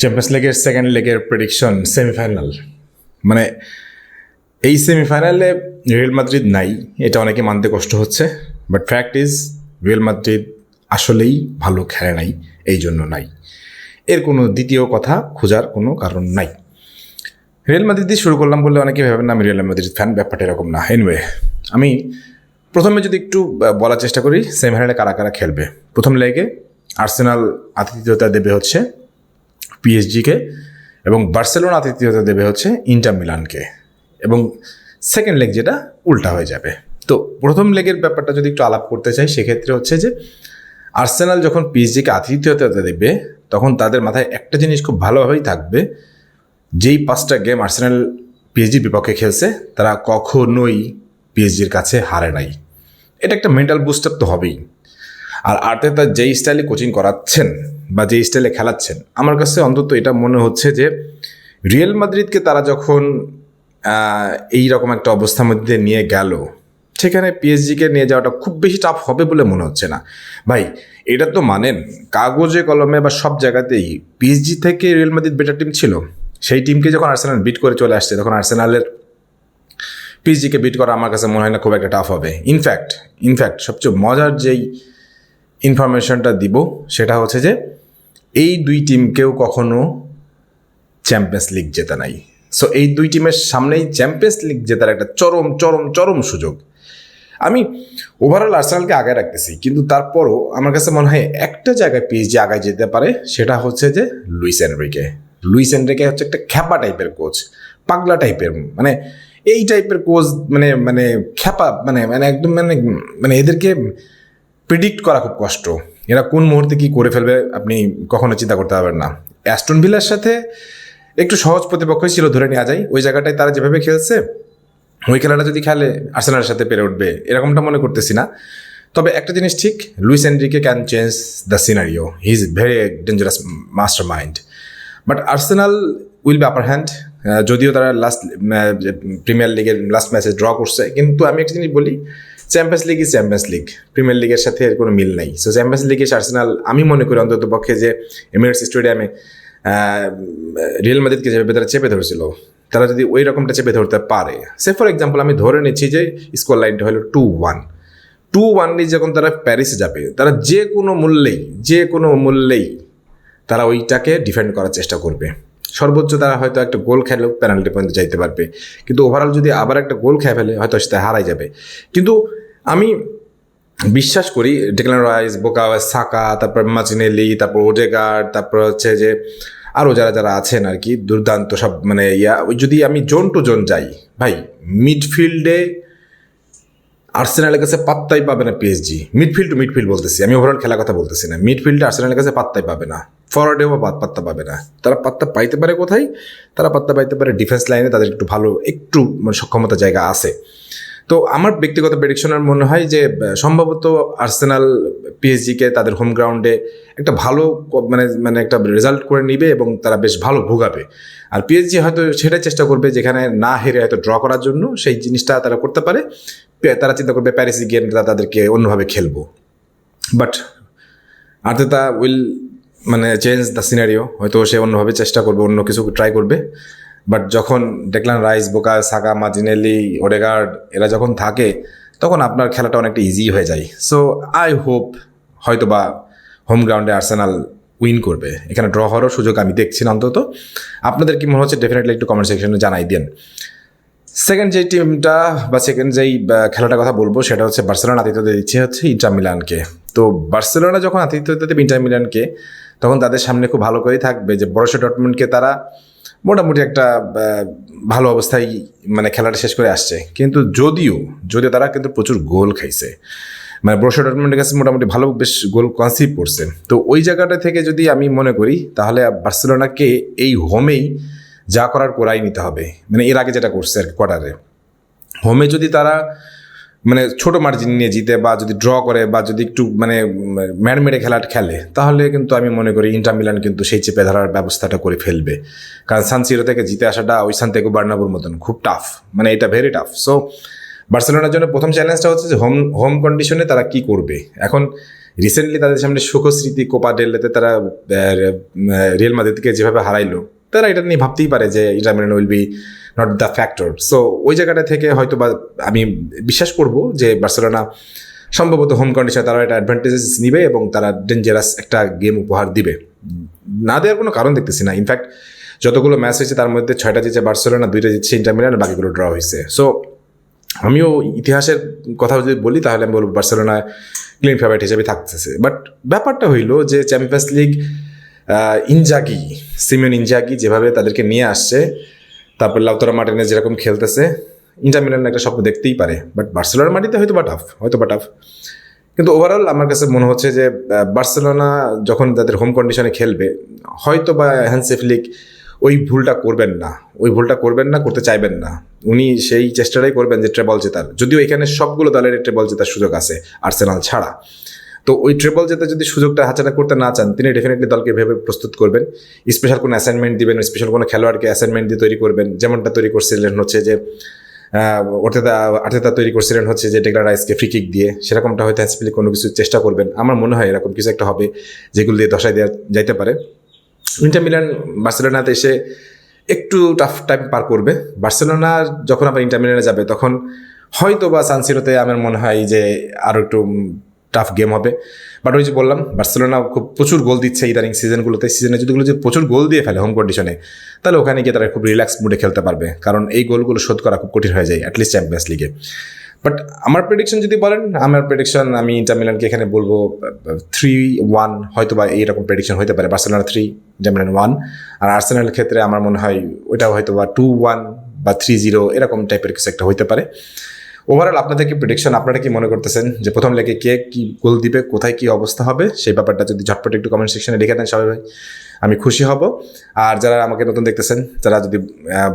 Champions লিগের second লেগের prediction semifinal মানে এই সেমিফাইনালে রিয়েল মাদ্রিদ নাই, এটা অনেকে মানতে কষ্ট হচ্ছে but fact is Real Madrid আসলেই ভালো খেলে নাই, এই জন্য নাই। এর কোনো দ্বিতীয় কথা খোঁজার কোনো কারণ নাই। রিয়েল মাদ্রিদ দিয়ে শুরু করলাম বলে অনেকে ভাবেন, না, আমি রিয়েল মাদ্রিদ ফ্যান ব্যাপারটা এরকম না। এনিওয়ে আমি প্রথমে যদি একটু বলার চেষ্টা করি সেমিফাইনালে কারা কারা খেলবে। প্রথম লেগে আর্সেনাল আতিথ্যতা দেবে হচ্ছে পিএসজিকে এবং বার্সেলোনা আতিথ্যতা দেবে হচ্ছে ইন্টার মিলানকে। এবং সেকেন্ড লেগ যেটা উল্টা হয়ে যাবে। তো প্রথম লেগের ব্যাপারটা যদি একটু আলাপ করতে চাই, সেক্ষেত্রে হচ্ছে যে আর্সেনাল যখন পিএসজিকে আতিথ্যতা দেবে, তখন তাদের মাথায় একটা জিনিস খুব ভালোভাবেই থাকবে, যেই পাঁচটা গেম আর্সেনাল পিএসজির বিপক্ষে খেলছে, তারা কখনোই পিএসজির কাছে হারে নাই। এটা একটা মেন্টাল বুস্ট আপ তো হবেই। আর আর্তে তার যেই স্টাইলে কোচিং করাচ্ছেন বা যেই স্টাইলে খেলাচ্ছেন, আমার কাছে অন্তত এটা মনে হচ্ছে যে রিয়েল মাদ্রিদকে তারা যখন এই রকম একটা অবস্থার মধ্যে নিয়ে গেল, সেখানে পিএসজিকে নিয়ে যাওয়াটা খুব বেশি টাফ হবে বলে মনে হচ্ছে না। ভাই, এটা তো মানেন, কাগজে, কলমে বা সব জায়গাতেই পিএসজি থেকে রিয়েল মাদ্রিদ বেটার টিম ছিল। সেই টিমকে যখন আর্সেনাল বিট করে চলে আসছে, তখন আর্সেনালের পিএসজিকে বিট করা আমার কাছে মনে হয় না খুব একটা টাফ হবে। ইনফ্যাক্ট ইনফ্যাক্ট সবচেয়ে মজার যেই ইনফরমেশনটা দিব, সেটা হচ্ছে যে এই দুই টিমকেও কখনো চ্যাম্পিয়ন্স লিগ জেতা নাই। সো এই দুই টিমের সামনেই চ্যাম্পিয়ন্স লিগ জেতার একটা চরম চরম চরম সুযোগ। আমি ওভারঅল আর্সেনালকে আগায় রাখতেছি, কিন্তু তারপরও আমার কাছে মনে হয় একটা জায়গায় পিএইচজি আগায় যেতে পারে, সেটা হচ্ছে যে লুইস এনরিকে। লুইস এনরিকে হচ্ছে একটা খ্যাপা টাইপের কোচ পাগলা টাইপের মানে এই টাইপের কোচ মানে মানে খ্যাপা মানে মানে একদম মানে মানে এদেরকে প্রিডিক্ট করা খুব কষ্ট। এরা কোন মুহূর্তে কি করে ফেলবে আপনি কখনো চিন্তা করতে পারবেন না। অ্যাস্টন ভিলার সাথে একটু সহজ প্রতিপক্ষই ছিল ধরে নেওয়া যায়। ওই জায়গাটায় তারা যেভাবে খেলছে, ওই খেলাটা যদি খেলে আর্সেনালের সাথে পেরে উঠবে, এরকমটা মনে করতেছি না। তবে একটা জিনিস ঠিক, Luis Enrique can change the scenario he is very dangerous master mind but Arsenal will be upper hand যদিও তারা লাস্ট প্রিমিয়ার লিগের লাস্ট ম্যাচে ড্র করছে। কিন্তু আমি একটা জিনিস বলি Champions League is Champions League Premier লিগের সাথে এর কোনো মিল নেই। সো চ্যাম্পিয়ন্স লিগে আর্সেনাল আমি মনে করি অন্তত পক্ষে যে এমিরেটস স্টেডিয়ামে রিয়েল মাদ্রিদকে যেভাবে তারা চেপে ধরেছিল, তারা যদি ওই রকমটা চেপে ধরতে পারে। সে ফর এক্সাম্পল আমি ধরে নিচ্ছি যে স্কোর লাইনটা হলো টু ওয়ান টু ওয়ান নিয়ে যখন তারা প্যারিসে যাবে, তারা যে কোনো মূল্যেই, যে কোনো মূল্যেই তারা ওইটাকে ডিফেন্ড করার চেষ্টা করবে। সর্বোচ্চ তারা হয়তো একটা গোল খেলেও পেনাল্টি পর্যন্ত যাইতে পারবে। কিন্তু ওভারঅল যদি আবার একটা গোল খেয়ে ফেলে, হয়তো সেটা হারাই যাবে। কিন্তু আমি বিশ্বাস করি ডেকলান রাইস বোকা সাকা তারপর মাচিনেলি তারপর ওডেগার্ড তারপর হচ্ছে যে আরও যারা যারা আছেন আর কি দুর্দান্ত সব মানে ইয়া যদি আমি জোন টু জোন যাই, ভাই মিডফিল্ডে আর্সেনালের কাছে পাত্তাই পাবে না পিএসজি মিডফিল্ড টু মিডফিল্ড বলতেছি, আমি ওভারঅল খেলার কথা বলতেছি না। মিডফিল্ডে আর্সেনালের কাছে পাত্তাই পাবে না। ফরওয়ার্ডেও পাত্তা পাবে না। তারা পাত্তা পাইতে পারে কোথায়? তারা পাত্তা পাইতে পারে ডিফেন্স লাইনে তাদের একটু ভালো, একটু মানে সক্ষমতা জায়গা আছে। তো আমার ব্যক্তিগত প্রেডিকশনের মনে হয় যে সম্ভবত আর্সেনাল পিএসজিকে তাদের হোম গ্রাউন্ডে একটা ভালো মানে মানে একটা রেজাল্ট করে নিবে এবং তারা বেশ ভালো ভোগাবে। আর পিএসজি হয়তো সেটাই চেষ্টা করবে যেখানে না হেরে হয়তো ড্র করার জন্য, সেই জিনিসটা তারা করতে পারে। তারা চিন্তা করবে প্যারিসে গিয়ে তাদেরকে অন্যভাবে খেলব। বাট আর্তেতা উইল মানে চেঞ্জ দ্য সিনারিও হয়তো সে অন্যভাবে চেষ্টা করবে, অন্য কিছু ট্রাই করবে। বাট যখন দেখলাম রাইস বোকা সাকা মাজিনেলি ওডেগার্ড এরা যখন থাকে, তখন আপনার খেলাটা অনেকটা ইজি হয়ে যায়। সো আই হোপ হয়তো বা হোম গ্রাউন্ডে আর্সেনাল উইন করবে। এখানে ড্র হওয়ারও সুযোগ আমি দেখছি না অন্তত। আপনাদের কি মনে হচ্ছে? ডেফিনেটলি একটু কমেন্ট সেকশনে জানাই দেন। সেকেন্ড যেই টিমটা বা সেকেন্ড যেই খেলাটার কথা বলব, সেটা হচ্ছে বার্সেলোনা আতিথ্য দিচ্ছে হচ্ছে ইন্টার মিলানকে তো বার্সেলোনা যখন আতিথ্য দেবে ইন্টার মিলানকে তখন তাদের সামনে খুব ভালো করেই থাকবে যে বড়সড় ডটমেন্টকে তারা মোটামুটি একটা ভালো অবস্থায় মানে খেলাটা শেষ করে আসছে। কিন্তু যদিও যদিও তারা কিন্তু প্রচুর গোল খাইছে। মানে বড়সড় ডটমেন্টের কাছে মোটামুটি ভালো বেশ গোল কনসিভ করছে। তো ওই জায়গাটা থেকে যদি আমি মনে করি, তাহলে বার্সেলোনাকে এই হোমেই যা করার করাই নিতে হবে। মানে এর আগে যেটা করছে আর কি কোয়ার্টারে হোমে যদি তারা মানে ছোট মার্জিন নিয়ে জিতে বা যদি ড্র করে বা যদি একটু মানে ম্যান মেরে খেলাটা খেলে, তাহলে কিন্তু আমি মনে করি ইন্টার মিলান কিন্তু সেই চেপে ধরার ব্যবস্থাটা করে ফেলবে। কারণ সানসিরো থেকে জিতে আসাটা ওই সান্তেগো বার্নাবুর মতন খুব টাফ মানে এটা ভেরি টাফ সো বার্সেলোনার জন্য প্রথম চ্যালেঞ্জটা হচ্ছে যে হোম হোম কন্ডিশনে তারা কি করবে? এখন রিসেন্টলি তাদের সামনে সুখস্মৃতি কোপা ডেলেতে তারা রিয়েল মাদ্রিদকে যেভাবে হারাইলো তারা এটা নিয়ে ভাবতেই পারে যে Inter will be not the factor so ওই জায়গাটা থেকে হয়তো বা আমি বিশ্বাস করব যে বার্সেলোনা সম্ভবত হোম কন্ডিশনে তারা একটা অ্যাডভান্টেজেস নিবে এবং তারা ডেঞ্জারাস একটা গেম উপহার দিবে। না দেওয়ার কোনো কারণ দেখতেছি না। ইনফ্যাক্ট যতগুলো ম্যাচ হয়েছে তার মধ্যে ছয়টা জিতছে বার্সেলোনা, দুইটা জিতছে ইন্টার বাকিগুলো ড্র হয়েছে। সো আমিও ইতিহাসের কথা যদি বলি তাহলে আমি বলব বার্সেলোনা ক্লিন ফেভারিট হিসেবে থাকতেছে। বাট ব্যাপারটা হইল যে champions league Inzaghi, Simeone Inzaghi যেভাবে তাদেরকে নিয়ে আসছে, তারপর লাউতরা মার্টিনে যেরকম খেলতেছে, ইন্টার মিলান একটা স্বপ্ন দেখতেই পারে বাট বার্সেলোনার মাটিতে হয়তো বা টাফ হয়তো বা টাফ কিন্তু ওভারঅল আমার কাছে মনে হচ্ছে যে বার্সেলোনা যখন তাদের হোম কন্ডিশনে খেলবে, হয়তো বা হ্যান্সেফ লিগ ওই ভুলটা করবেন না, ওই ভুলটা করবেন না, করতে চাইবেন না। উনি সেই চেষ্টাটাই করবেন যে ট্রেবল জেতার, যদিও এখানে সবগুলো দলের ট্রেবল জেতার সুযোগ আছে আর্সেনাল ছাড়া। তো ওই ট্রেবল জেতার যদি সুযোগটা হাতছাড়া করতে না চান, তিনি ডেফিনেটলি দলকে ভেবে প্রস্তুত করবেন। স্পেশাল কোনো অ্যাসাইনমেন্ট দিবেন স্পেশাল কোনো খেলোয়াড়কে অ্যাসাইনমেন্ট দিয়ে তৈরি করবেন। যেমনটা তৈরি করছিলেন হচ্ছে যে অর্থেতা আর্থেতা তৈরি করছিলেন হচ্ছে যে টেকলা রাইসকে ফ্রি কিক দিয়ে। সেরকমটা হয়তো হ্যান্সপিলি কোনো কিছু চেষ্টা করবেন। আমার মনে হয় এরকম কিছু একটা হবে, যেগুলো দিয়ে দশায় দেওয়া যাইতে পারে। ইন্টার মিলান, বার্সেলোনাতে এসে একটু টাফ টাইম পার করবে। বার্সেলোনা যখন আবার ইন্টার মিলানে যাবে, তখন হয়তো বা সানসিরোতে আমার মনে হয় যে আরও একটু টাফ গেম হবে। বাট ওই যে বললাম বার্সেলোনা খুব প্রচুর গোল দিচ্ছে ইদানিং সিজনগুলোতে সিজনে যদিগুলো যদি প্রচুর গোল দিয়ে ফেলে হোম কন্ডিশনে তাহলে ওখানে গিয়ে তারা খুব রিল্যাক্স মুডে খেলতে পারবে। কারণ এই গোলগুলো শোধ করা খুব কঠিন হয়ে যায় অ্যাটলিস্ট চ্যাম্পিয়ন্স লিগে বাট আমার প্রেডিকশন যদি বলেন, আমার প্রেডিকশন আমি ইন্টার মিলানকে এখানে বলব থ্রি ওয়ান হয়তো বা এইরকম প্রেডিকশন হতে পারে। Barcelona three Inter Milan one আর আর্সেনালের ক্ষেত্রে আমার মনে হয় ওইটাও হয়তো বা টু ওয়ান বা থ্রি জিরো এরকম টাইপের কিছু একটা হতে পারে। ওভারঅল আপনাদের কি প্রেডিকশন আপনারা কি মনে করতেছেন যে প্রথম লেগে কে কি গোল দিবে, কোথায় কি অবস্থা হবে? সেই ব্যাপারটা যদি ঝটপট একটু কমেন্ট সেকশনে লিখে দেন সবাই আমি খুশি হব। আর যারা আমাকে নতুন দেখতেছেন যারা যদি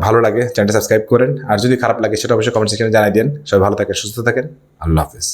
ভালো লাগে চ্যানেলটা সাবস্ক্রাইব করেন। আর যদি খারাপ লাগে, সেটা অবশ্যই কমেন্ট সেকশনে জানাই দেন। সবাই ভালো থাকেন, সুস্থ থাকেন। আল্লাহ হাফেজ।